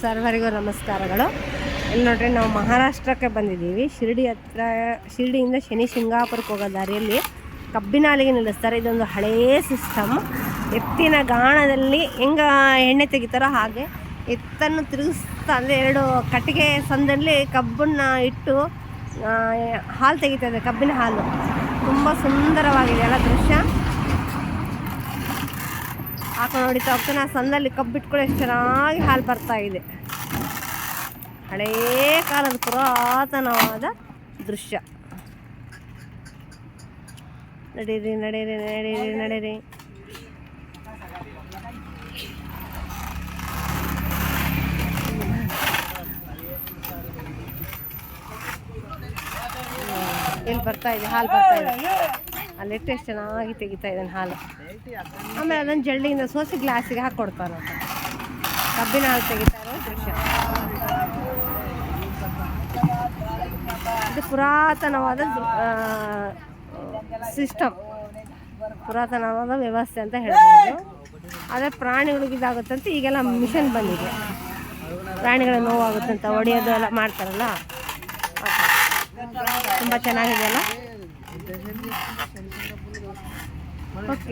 ಸರ್ವರಿಗೂ ನಮಸ್ಕಾರಗಳು. ಇಲ್ಲಿ ನೋಡ್ರಿ, ನಾವು ಮಹಾರಾಷ್ಟ್ರಕ್ಕೆ ಬಂದಿದ್ದೀವಿ. ಶಿರಡಿ ಹತ್ರ, ಶಿರಡಿಯಿಂದ ಶನಿ ಶಿಂಗಾಪುರಕ್ಕೆ ಹೋಗೋ ದಾರಿಯಲ್ಲಿ ಕಬ್ಬಿನಾಲಿಗೆ ನಿಲ್ಲಿಸ್ತಾರೆ. ಇದೊಂದು ಹಳೆಯ ಸಿಸ್ಟಮ್ ಎತ್ತಿನ ಗಾಣದಲ್ಲಿ ಹೆಂಗ ಎಣ್ಣೆ ತೆಗಿತಾರೋ ಹಾಗೆ ಎತ್ತನ್ನು ತಿರುಗಿಸ್ತಾ, ಅಂದರೆ ಎರಡು ಕಟ್ಟಿಗೆ ಸಂದಲ್ಲಿ ಕಬ್ಬನ್ನ ಇಟ್ಟು ಹಾಲು ತೆಗಿತದೆ ಕಬ್ಬಿನ ಹಾಲು. ತುಂಬ ಸುಂದರವಾಗಿದೆ ಅಲ್ಲ ದೃಶ್ಯ. ಹೊಡಿತಾ ಹೋಗ್ತಾನೆ ಆ ಸಂದಲ್ಲಿ ಕಬ್ಬಿಟ್ಕೊಳ್ಳೋ ಎಷ್ಟು ಚೆನ್ನಾಗಿ ಹಾಲು ಬರ್ತಾ ಇದೆ. ಹಳೇ ಕಾಲದ ಪುರಾತನವಾದ ದೃಶ್ಯ. ನಡೀರಿ ನಡೀರಿ ನಡೀರಿ ನಡೀರಿ. ಏನು ಬರ್ತಾ ಇದೆ, ಹಾಲು ಬರ್ತಾ ಇದೆ. ಅಲ್ಲಿಟ್ಟು ಎಷ್ಟು ಚೆನ್ನಾಗಿ ತೆಗಿತಾ ಇದ್ದಾನೆ ಹಾಲು. ಆಮೇಲೆ ಅದನ್ನು ಜಳ್ಳಿಯಿಂದ ಸೋಸಿ ಗ್ಲಾಸಿಗೆ ಹಾಕ್ಕೊಡ್ತಾನೆ ಕಬ್ಬಿನ ಹಾಲು ತೆಗಿತಾ ಇರೋ ದೃಶ್ಯ. ಇದು ಪುರಾತನವಾದ ಸಿಸ್ಟಮ್. ಪುರಾತನವಾದ ವ್ಯವಸ್ಥೆ ಅಂತ ಹೇಳ್ಬೋದು. ಆದರೆ ಪ್ರಾಣಿಗಳಿಗೆ ಅಂತ ಈಗೆಲ್ಲ ಮಿಷನ್ ಬಂದಿದೆ. ಪ್ರಾಣಿಗಳ ನೋವಾಗುತ್ತಂತ ಹೊಡೆಯೋದು ಎಲ್ಲ ಮಾಡ್ತಾರಲ್ಲ? ತುಂಬ ಚೆನ್ನಾಗಿದೆಯಲ್ಲ Ok.